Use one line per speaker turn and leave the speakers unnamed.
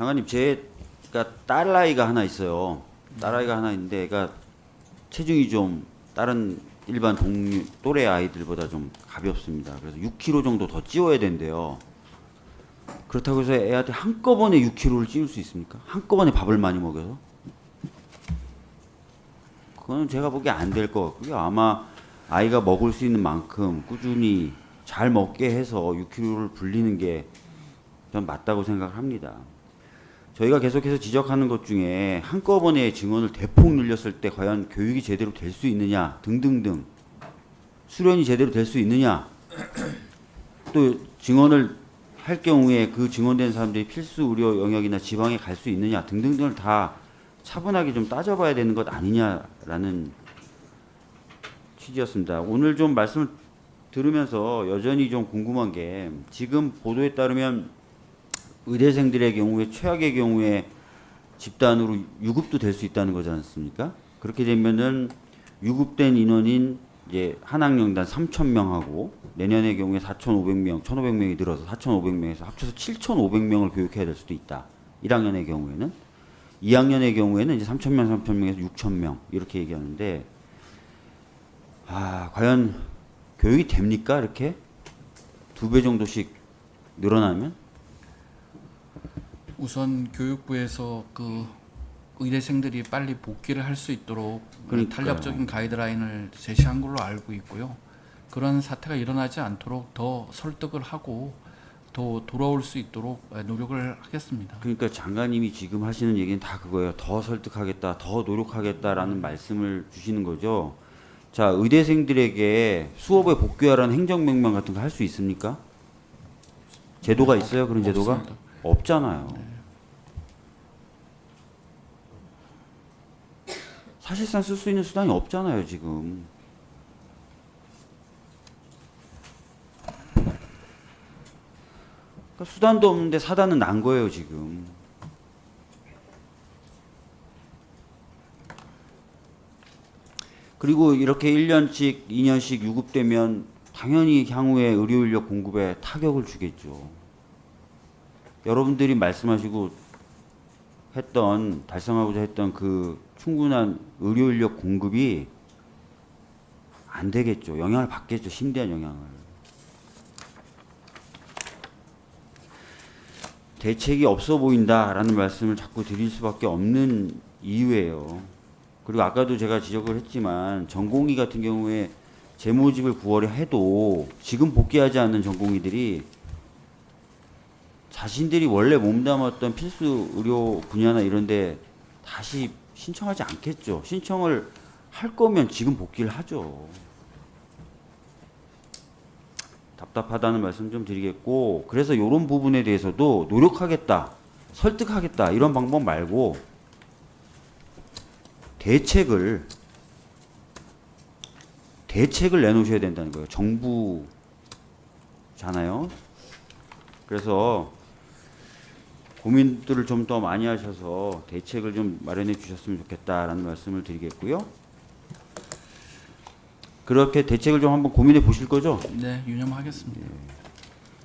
장관님 제가 딸아이가 하나 있어요. 딸아이가 하나 있는데 애가 체중이 좀 다른 일반 동료 또래 아이들보다 좀 가볍습니다. 그래서 6kg 정도 더 찌워야 된대요. 그렇다고 해서 애한테 한꺼번에 6kg를 찌울 수 있습니까? 한꺼번에 밥을 많이 먹여서? 그거는 제가 보기에 안 될 것 같고요. 아마 아이가 먹을 수 있는 만큼 꾸준히 잘 먹게 해서 6kg를 불리는 게 전 맞다고 생각합니다. 저희가 계속해서 지적하는 것 중에 한꺼번에 증언을 대폭 늘렸을 때 과연 교육이 제대로 될 수 있느냐 등등등 수련이 제대로 될 수 있느냐 또 증언을 할 경우에 그 증언된 사람들이 필수 의료 영역이나 지방에 갈 수 있느냐 등등등을 다 차분하게 좀 따져봐야 되는 것 아니냐라는 취지였습니다. 오늘 좀 말씀을 들으면서 여전히 좀 궁금한 게 지금 보도에 따르면 의대생들의 경우에 최악의 경우에 집단으로 유급도 될 수 있다는 거지 않습니까? 그렇게 되면은 유급된 인원인 이제 한 학년당 3천 명하고 내년의 경우에 4,500명, 1,500명이 늘어서 4,500명에서 합쳐서 7,500명을 교육해야 될 수도 있다. 1학년의 경우에는 2학년의 경우에는 이제 3,000명, 3,000명에서 6,000명 이렇게 얘기하는데 아 과연 교육이 됩니까 이렇게 두 배 정도씩 늘어나면?
우선 교육부에서 그 의대생들이 빨리 복귀를 할 수 있도록
그러니까요.
탄력적인 가이드라인을 제시한 걸로 알고 있고요. 그런 사태가 일어나지 않도록 더 설득을 하고 더 돌아올 수 있도록 노력을 하겠습니다.
그러니까 장관님이 지금 하시는 얘기는 다 그거예요. 더 설득하겠다, 더 노력하겠다라는 말씀을 주시는 거죠. 자, 의대생들에게 수업에 복귀하라는 행정명령 같은 거 할 수 있습니까? 제도가 있어요? 그런 제도가?
없습니다.
없잖아요. 사실상 쓸 수 있는 수단이 없잖아요, 지금. 그러니까 수단도 없는데 사단은 난 거예요, 지금. 그리고 이렇게 1년씩, 2년씩 유급되면 당연히 향후에 의료 인력 공급에 타격을 주겠죠. 여러분들이 말씀하시고 했던 달성하고자 했던 그 충분한 의료 인력 공급이 안 되겠죠. 영향을 받겠죠. 심대한 영향을. 대책이 없어 보인다라는 말씀을 자꾸 드릴 수밖에 없는 이유예요. 그리고 아까도 제가 지적을 했지만 전공의 같은 경우에 재모집을 9월에 해도 지금 복귀하지 않는 전공의들이 자신들이 원래 몸담았던 필수 의료 분야나 이런데 다시 신청하지 않겠죠. 신청을 할 거면 지금 복귀를 하죠. 답답하다는 말씀 좀 드리겠고 그래서 이런 부분에 대해서도 노력하겠다, 설득하겠다 이런 방법 말고 대책을 대책을 내놓으셔야 된다는 거예요. 정부잖아요. 그래서 고민들을 좀 더 많이 하셔서 대책을 좀 마련해 주셨으면 좋겠다라는 말씀을 드리겠고요. 그렇게 대책을 좀 한번 고민해 보실 거죠?
네, 유념하겠습니다.
예.